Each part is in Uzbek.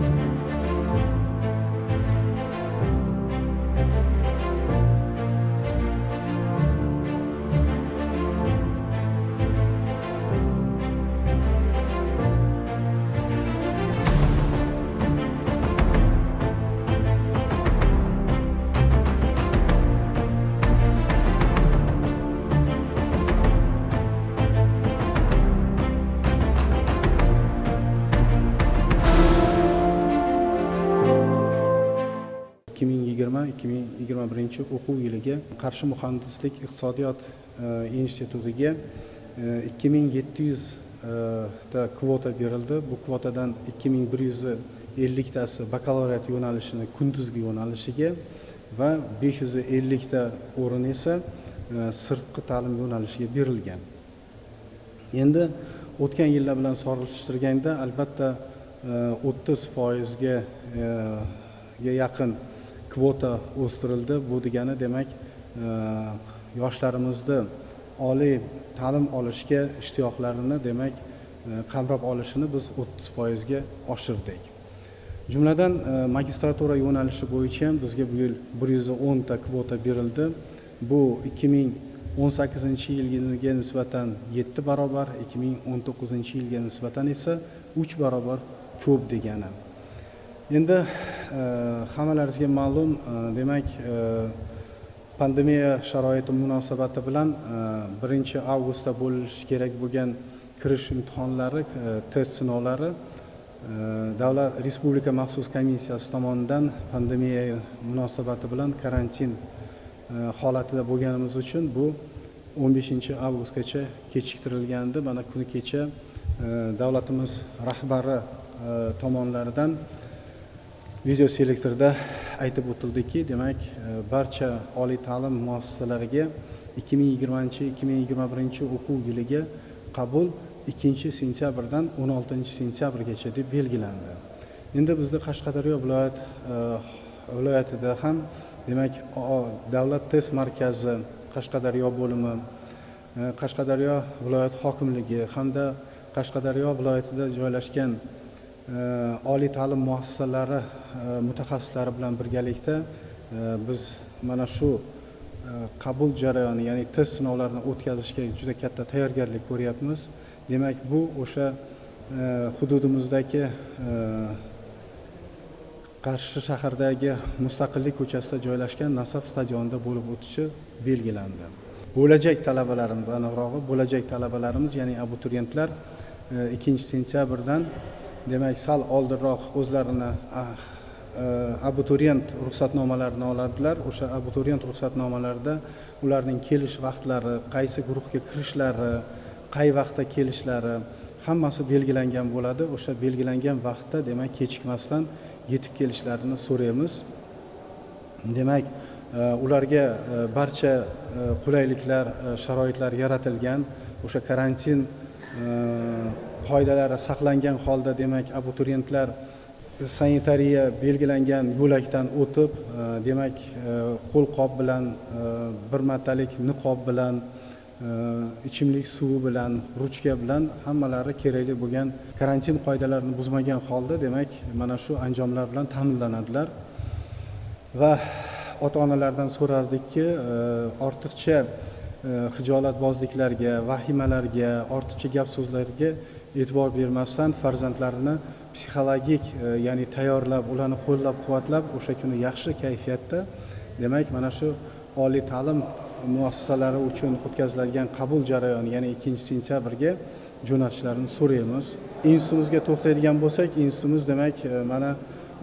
ikki birinchi o'quv yiliga qarshi muhandislik iqtisodiyot e, institutiga e, ikki ming yetti yuzta kvota berildi. Bu kvotadan ikki ming bir yuz elliktasi bakalavriat yo'nalishini kunduzgi yo'nalishiga va besh yuz ellikta o'rin esa e, sirtqi ta'lim yo'nalishiga berilgan. Endi o'tgan yillar bilan solishtirganda albatta o'ttiz foizga e, ga yaqin kvota o'stirildi. Bu degani demak e, yoshlarimizni oliy ta'lim olishga ishtiyoqlarini demak e, qamrab olishini biz o'ttiz foizga oshirdik. Jumladan e, magistratura yo'nalishi bo'yicha ham bizga bu yil bir yuz o'nta kvota berildi. Bu ikki ming o'n sakkizinchi yilgiga nisbatan yetti barobar ikki ming o'n to'qqizinchi yilga nisbatan esa uch barobar ko'p degani. Endi e, hammalaringizga ma'lum e, demak e, pandemiya sharoiti munosabati bilan birinchi avgustda bo'lishi kerak bo'lgan kirish imtihonlari test sinovlari davlat respublika maxsus komissiyasi tomonidan pandemiya munosabati bilan karantin holatida bo'lganimiz uchun bu o'n beshinchi avgustgacha kechiktirilgandi. Mana kuni kecha davlatimiz rahbari tomonlaridan video selektorda aytib o'tildiki demak e, barcha oliy ta'lim muassasalariga ikki ming yigirmanchi ikki ming yigirma birinchi o'quv yiliga qabul ikkinchi sentyabrdan o'n oltinchi sentyabrgacha deb belgilandi. Endi bizni qashqadaryo viloyat e, viloyatida ham demak davlat test markazi qashqadaryo bo'limi e, qashqadaryo viloyat hokimligi hamda qashqadaryo viloyatida joylashgan oliy ta'lim muassasalari mutaxassislari bilan birgalikda biz mana shu qabul jarayoni ya'ni test sinovlarini o'tkazishga juda katta tayyorgarlik ko'ryapmiz. Demak bu o'sha hududimizdagi qarshi shahardagi mustaqillik ko'chasida joylashgan nasaf stadionida bo'lib o'tishi belgilandi. Bo'lajak talabalarimiz aniqrog'i bo'lajak talabalarimiz ya'ni abituriyentlar ikkinchi sentyabrdan demak sal oldinroq o'zlarini ah, e, abituriyent ruxsatnomalarini oladilar o'sha abituriyent ruxsatnomalarida ularning kelish vaqtlari qaysi guruhga kirishlari qay vaqtda kelishlari hammasi belgilangan bo'ladi. O'sha belgilangan vaqtda demak kechikmasdan yetib kelishlarini so'raymiz. Demak e, ularga e, barcha qulayliklar sharoitlar yaratilgan. O'sha karantin qoidalari saqlangan holda demak abituriyentlar sanitariya belgilangan yo'lakdan o'tib e, demak e, qo'lqop bilan e, bir martalik niqob bilan ichimlik suvi bilan ruchka bilan hammalari kerakli bo'lgan karantin qoidalarini buzmagan holda demak mana shu anjomlar bilan ta'minlanadilar. Va ota onalardan so'rardikki ortiqcha hijolatbozliklarga vahimalarga ortiqcha gap so'zlarga e'tibor bermasdan farzandlarini psixologik ya'ni tayyorlab ularni qo'llab quvvatlab o'sha kuni yaxshi kayfiyatda. Demak mana shu oliy ta'lim muassasalari uchun o'tkaziladigan qabul jarayoni ya'ni ikkinchi sentyabrga jo'natishlarini so'raymiz. İnstitutimizga to'xtaydigan bo'lsak institutimiz demak mana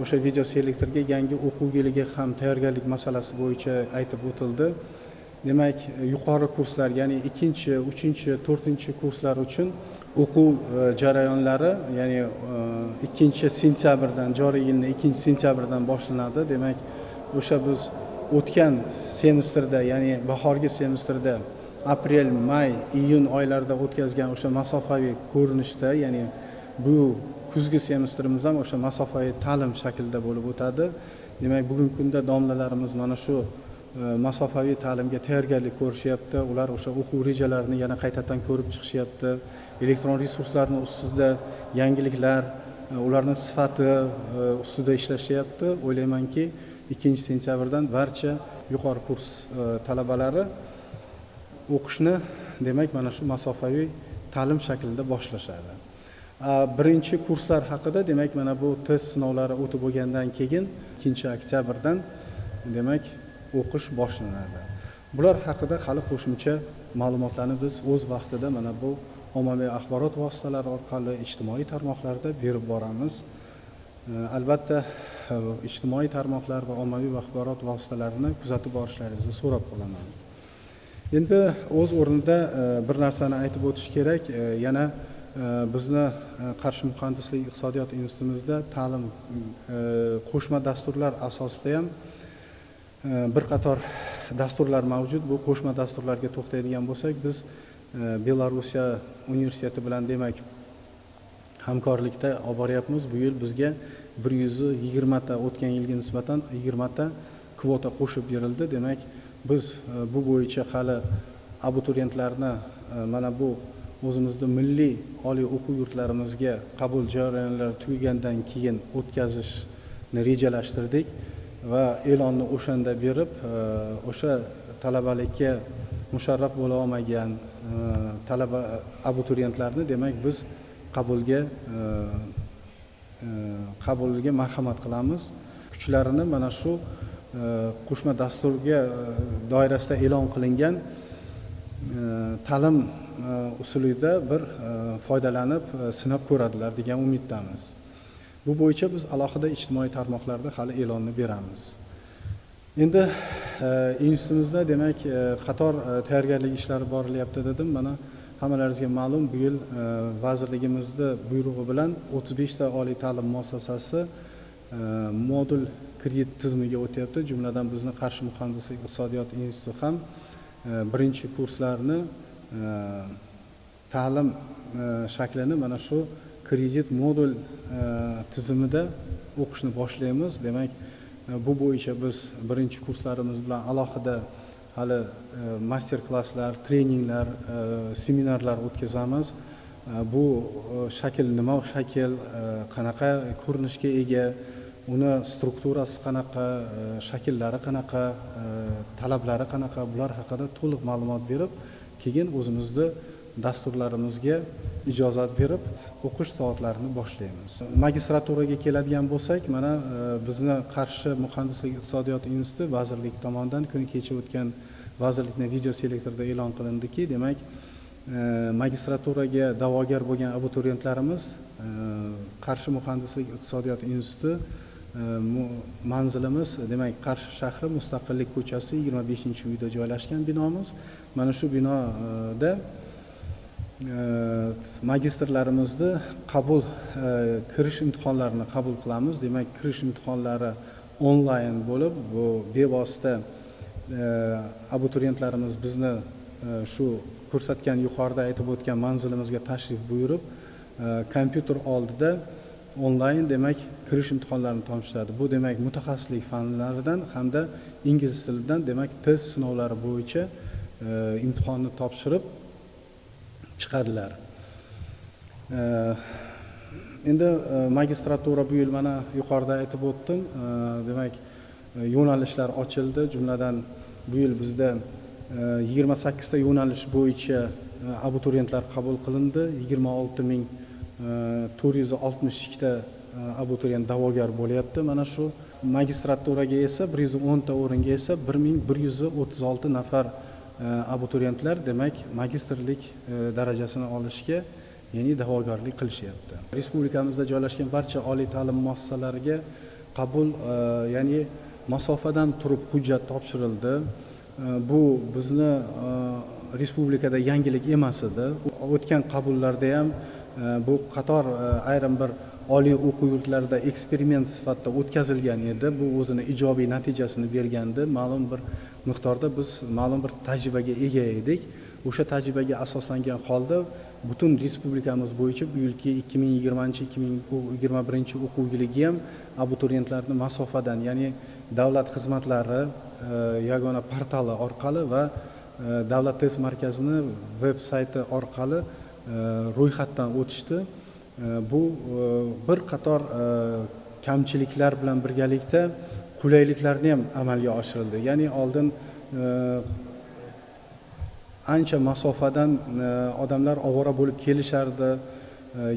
o'sha video selektorga yangi o'quv yiliga ham tayyorgarlik masalasi bo'yicha aytib o'tildi. Demak yuqori kurslar ya'ni ikkinchi uchinchi to'rtinchi kurslar uchun o'quv jarayonlari ya'ni ikkinchi sentyabrdan joriy yilni ikkinchi sentyabrdan boshlanadi. Demak o'sha biz o'tgan semestrda ya'ni bahorgi semestrda aprel may iyun oylarida o'tkazgan o'sha masofaviy ko'rinishda ya'ni bu kuzgi semestrimiz ham o'sha masofaviy ta'lim shaklida bo'lib o'tadi. Demak bugungi kunda domlalarimiz mana shu E, masofaviy ta'limga tayyorgarlik ko'rishyapti. Ular o'sha o'quv rejalarini yana qaytadan ko'rib chiqishyapti. Elektron resurslarni ustida yangiliklar e, ularni sifati e, ustida ishlashyapti. O'ylaymanki ikkinchi sentyabrdan barcha yuqori kurs talabalari o'qishni demak mana shu masofaviy ta'lim shaklida boshlashadi. Birinchi kurslar haqida demak mana bu test sinovlari o'tib bo'lgandan keyin ikkinchi oktyabrdan demak o'qish boshlanadi. Bular haqida hali qo'shimcha ma'lumotlarni biz o'z vaqtida mana bu ommaviy axborot vositalari orqali ijtimoiy tarmoqlarda berib boramiz. Albatta e, ijtimoiy tarmoqlar va ommaviy axborot vositalarini kuzatib borishlaringizni so'rab qolaman. Endi o'z o'rnida e, bir narsani aytib o'tish kerak. E, yana bizni qarshi muhandislik iqtisodiyot institutimizda ta'lim qo'shma dasturlar asosida ham bir qator dasturlar mavjud. Bu qo'shma dasturlarga to'xtaydigan bo'lsak biz e, belorussiya universiteti bilan demak hamkorlikda olib boryapmiz. Bu yil bizga bir yuz yigirmata o'tgan yilga nisbatan yigirmata kvota qo'shib berildi. Demak biz e, bu bo'yicha hali abituriyentlarni e, mana bu o'zimizni milliy oliy o'quv yurtlarimizga qabul jarayonlari tugagandan keyin o'tkazishni rejalashtirdik. Va e'lonni o'shanda berib e, o'sha talabalikka musharraf bo'la olmagan e, talaba abituriyentlarni demak biz qabulga e, qabulga marhamat qilamiz. Kuchlarini mana shu qo'shma dasturga doirasida e'lon qilingan ta'lim usulida bir foydalanib sinab ko'radilar degan umiddamiz. Bu bo'yicha biz alohida ijtimoiy tarmoqlarda hali e'lonni beramiz. Endi e, institutimizda demak e, qator e, tayyorgarlik ishlari borilyapti dedim. Mana hammalaringizga ma'lum bu yil e, vazirligimizni buyrug'i bilan o'ttiz beshta oliy ta'lim muassasasi e, modul kredit tizimiga o'tyapti. Jumladan bizni qarshi muhandislik iqtisodiyot instituti ham e, birinchi kurslarni e, ta'lim e, shaklini mana shu kredit modul e, tizimida o'qishni boshlaymiz. Demak e, bu bo'yicha biz birinchi kurslarimiz bilan alohida hali e, master klasslar treninglar e, seminarlar o'tkazamiz. E, bu e, shakl nima shakl? E, qanaqa ko'rinishga ega? Uni strukturasi qanaqa? E, shakllari qanaqa? E, talablari qanaqa? Bular haqida to'liq ma'lumot berib keyin o'zimizni dasturlarimizga ijozat berib o'qish soatlarini boshlaymiz. Magistraturaga keladigan bo'lsak mana e, bizni qarshi muhandislik iqtisodiyot instituti vazirlik tomonidan kuni kecha o'tgan vazirlikni video selektorida e'lon qilindiki demak e, magistraturaga da'vogar bo'lgan abituriyentlarimiz e, qarshi muhandislik iqtisodiyot instituti manzilimiz demak qarshi shahri mustaqillik ko'chasi yigirma beshinchi uyda joylashgan binomiz. Mana shu binoda Э, magistrlarimizni qabul э, kirish imtihonlarini qabul qilamiz. Demak kirish imtihonlari onlayn bo'lib bu bevosita e, abituriyentlarimiz bizni e, shu ko'rsatgan yuqorida aytib o'tgan manzilimizga tashrif buyurib e, kompyuter oldida onlayn demak kirish imtihonlarini topshiradi bu demak mutaxassislik fanlaridan hamda ingliz tilidan demak test sinovlari bo'yicha imtihonni topshirib chiqadilar э, endi э, magistratura bu yil mana yuqorida aytib o'tdim. Э, demak e, yo'nalishlar ochildi. Jumladan bu yil bizda e, yigirma sakkizta yo'nalish bo'yicha e, abituriyentlar qabul qilindi. Yigirma olti ming to'rt yuz oltmish ikkita abituriyent da'vogar bo'lyapti. Mana shu magistraturaga esa bir yuz o'nta o'ringa esa bir ming bir yuz o'ttiz olti nafar E, abituriyentlar demak magistrlik e, darajasini olishga ya'ni da'vogarlik qilishyapti. Respublikamizda joylashgan barcha oliy ta'lim muassasalariga qabul e, ya'ni masofadan turib hujjat topshirildi. Bu bizni respublikada yangilik emas edi. O'tgan qabullarda ham bu qator ayrim bir oliy o'quv yurtlarida eksperiment sifatida o'tkazilgan edi. Bu o'zini ijobiy natijasini bergandi ma'lum bir miqdorda biz ma'lum bir tajribaga ega edik. O'sha tajribaga asoslangan holda butun respublikamiz bo'yicha bu yilgi ikki ming yigirmanchi ikki ming yigirma birinchi o'quv yiliga ham abituriyentlarni masofadan ya'ni davlat xizmatlari e, yagona portali orqali va e, davlat test markazini veb sayti orqali e, ro'yxatdan o'tishdi. Bu e, bir qator e, kamchiliklar bilan birgalikda qulayliklarni ham amalga oshirildi. Ya'ni oldin e, ancha masofadan odamlar ovora bo'lib kelishardi.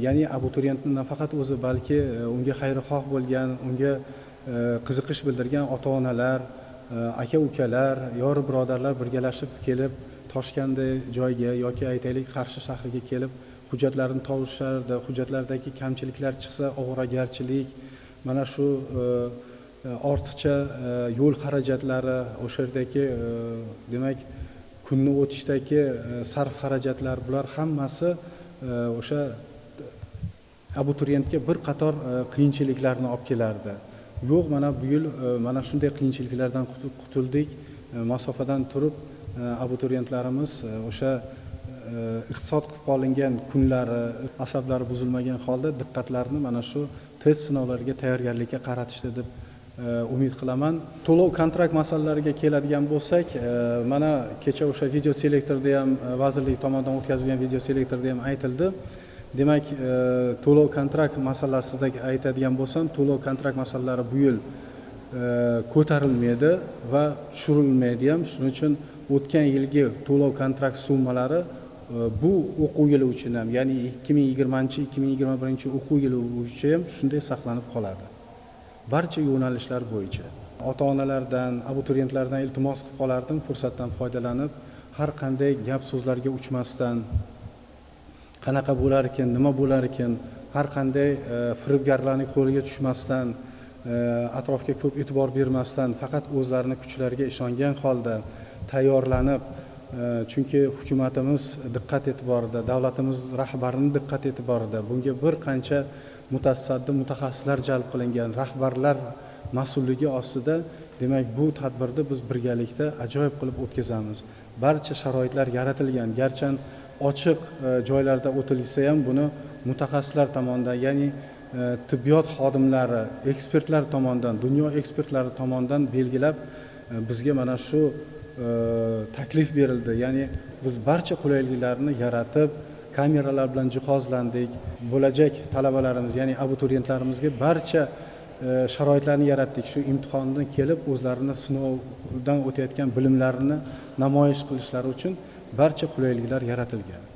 Ya'ni abituriyentni nafaqat o'zi balki unga xayrixoh bo'lgan unga qiziqish bildirgan ota onalar aka ukalar yor birodarlar birgalashib kelib toshkentday joyga yoki aytaylik qarshi shahriga kelib hujjatlarini tovishardi hujjatlardagi kamchiliklar chiqsa ovoragarchilik mana shu e, e, ortiqcha e, yo'l xarajatlari o'sha yerdagi demak kunni o'tishdagi sarf xarajatlar bular hammasi o'sha abituriyentga bir qator qiyinchiliklarni olib kelardi. Yo'q mana bu yil mana shunday qiyinchiliklardan qutuldik masofadan turib abituriyentlarimiz o'sha E, iqtisod qilib olingan kunlari asablari buzilmagan holda diqqatlarini mana shu test sinovlariga tayyorgarlikka qaratishdi deb e, umid qilaman. To'lov kontrakt masalalariga keladigan bo'lsak e, mana kecha o'sha video selektorda ham vazirlik tomonidan o'tkazilgan video selektorda ham aytildi. Demak to'lov kontrakt masalasida aytadigan bo'lsam to'lov kontrakt masalalari bu yil ko'tarilmaydi va tushirilmaydi ham. Shuning uchun o'tgan yilgi to'lov kontrakt summalari bu o'quv yili uchun ham ya'ni ikki ming yigirmanchi ikki ming yigirma birinchi o'quv yili uchun ham shunday saqlanib qoladi. Barcha yo'nalishlar bo'yicha ota onalardan abituriyentlardan iltimos qilib qolardim fursatdan foydalanib har qanday gap so'zlarga uchmasdan qanaqa bo'lar ekan nima bo'lar ekan har qanday e, firibgarlarning qo'liga tushmasdan e, atrofga ko'p e'tibor bermasdan faqat o'zlarini kuchlariga ishongan holda tayyorlanib chunki hukumatimiz diqqat e'tiborida davlatimiz rahbarining diqqat e'tiborida bunga bir qancha mutasaddi mutaxassislar jalb qilingan rahbarlar mas'ulligi ostida demak bu tadbirni biz birgalikda ajoyib qilib o'tkazamiz. Barcha sharoitlar yaratilgan. Garchi ochiq e, joylarda o'tilsa ham buni mutaxassislar tomonidan ya'ni e, tibbiyot xodimlari ekspertlar tomonidan dunyo ekspertlari tomonidan belgilab e, bizga mana shu taklif berildi. Ya'ni biz barcha qulayliklarni yaratib kameralar bilan jihozlandik. Bo'lajak talabalarimiz ya'ni abituriyentlarimizga barcha e, sharoitlarni yaratdik. Shu imtihondan kelib o'zlarini sinovdan o'tayotgan bilimlarini namoyish qilishlari uchun barcha qulayliklar yaratilgan